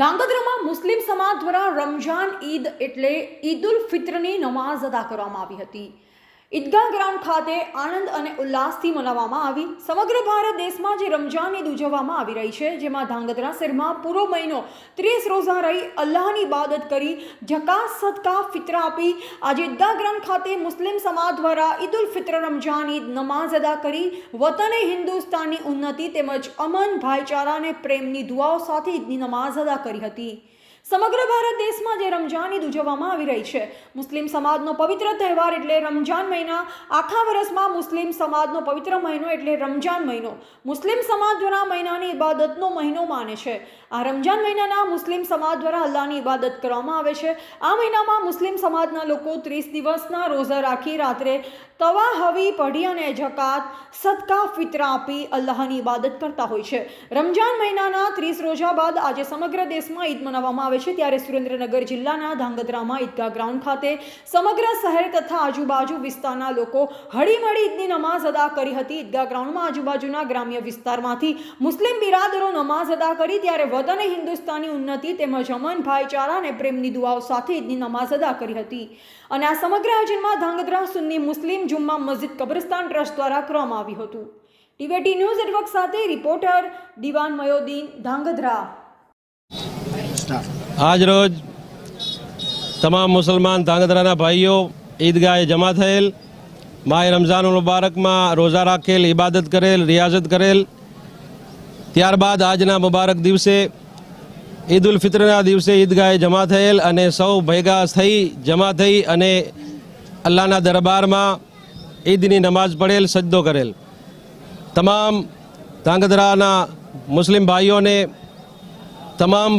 ધાંગધ્રામાં મુસ્લિમ સમાજ દ્વારા રમઝાન ઈદ એટલે ઈદ ઉલ ફિત્રની નમાઝ અદા કરવામાં આવી હતી. ઈદગાહ ગ્રાઉન્ડ ખાતે આનંદ અને ઉલ્લાસથી મનાવવામાં આવી. સમગ્ર ભારત દેશમાં જે રમજાન ઈદ ઉજવવામાં આવી રહી છે, જેમાં ધાંગધ્રા શહેરમાં પૂરો મહિનો ત્રીસ રોઝા રહી અલ્લાહની ઇબાદત કરી, જકાત, સદકા, ફિત્ર આપી, આજે ઈદગાહ ગ્રાઉન્ડ ખાતે મુસ્લિમ સમાજ દ્વારા ઈદ ઉલ ફિત્ર રમજાન ઈદ નમાઝ અદા કરી. વતને હિન્દુસ્તાનની ઉન્નતિ તેમજ અમન, ભાઈચારા અને પ્રેમની દુઆઓ સાથે ઈદની નમાઝ અદા કરી હતી. સમગ્ર ભારત દેશમાં જે રમઝાન ઈદ ઉજવવામાં આવી રહી છે. મુસ્લિમ સમાજનો પવિત્ર તહેવાર એટલે રમજાન મહિના. આખા વર્ષમાં મુસ્લિમ સમાજનો પવિત્ર મહિનો એટલે રમજાન મહિનો. મુસ્લિમ સમાજ દ્વારા મહિનાની ઇબાદતનો મહિનો માને છે. આ રમજાન મહિનાના મુસ્લિમ સમાજ દ્વારા અલ્લાહની ઇબાદત કરવામાં આવે છે. આ મહિનામાં મુસ્લિમ સમાજના લોકો ત્રીસ દિવસના રોઝા રાખી રાત્રે તવા, હવી, પઢી અને જકાત, સદકા, ફિતરા આપી અલ્લાહની ઇબાદત કરતા હોય છે. રમજાન મહિનાના ત્રીસ રોજા બાદ આજે સમગ્ર દેશમાં ઈદ મનાવવામાં આવે છે ત્યારે સુરેન્દ્રનગર જિલ્લાના ધાંગધ્રામાં ઈદગાહ ગ્રાઉન્ડ ખાતે સમગ્ર શહેર તથા આજુબાજુ વિસ્તારના લોકો હળીમળી ઈદની નમાઝ અદા કરી હતી. ઈદગાહ ગ્રાઉન્ડમાં આજુબાજુના ગ્રામ્ય વિસ્તારમાંથી મુસ્લિમ બિરાદરો નમાઝ અદા કરી ત્યારે વતન હિન્દુસ્તાની ઉન્નતિ તેમજ અમન, ભાઈચારા અને પ્રેમની દુઆઓ સાથે ઈદની નમાઝ અદા કરી હતી. અને આ સમગ્ર આયોજનમાં ધાંગધ્રા સુન્ની મુસ્લિમ જુમ્મા મસ્જિદ કબ્રસ્તાન ટ્રસ્ટ દ્વારા કરવામાં આવ્યું હતું. ટીવેટી ન્યૂઝ નેટવર્ક સાથે રિપોર્ટર દિવાન મયોદીન, ધાંગધ્રા. આજ રોજ તમામ મુસલમાન ધાંગધ્રાના ભાઈઓ ઈદગાહે જમા થયેલ, માય રમઝાન મુબારકમાં રોઝા રાખેલ ઇબાદત કરેલ, રિયાઝત કરેલ. ત્યારબાદ આજના મુબારક દિવસે ઈદ ઉલ ફિત્રના દિવસે ઈદગાહે જમા થયેલ અને સૌ ભેગા થઈ જમા થઈ અને અલ્લાહના દરબારમાં ઈદની નમાઝ પડેલ સજ્દો કરેલ. તમામ ધાંગધ્રાના મુસ્લિમ ભાઈઓને, તમામ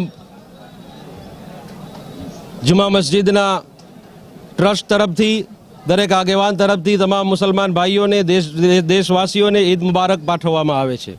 જુમા મસ્જિદના ટ્રસ્ટ તરફથી, દરેક આગેવાન તરફથી તમામ મુસલમાન ભાઈઓને, દેશ દેશવાસીઓને ઈદ મુબારક પાઠવવામાં આવે છે.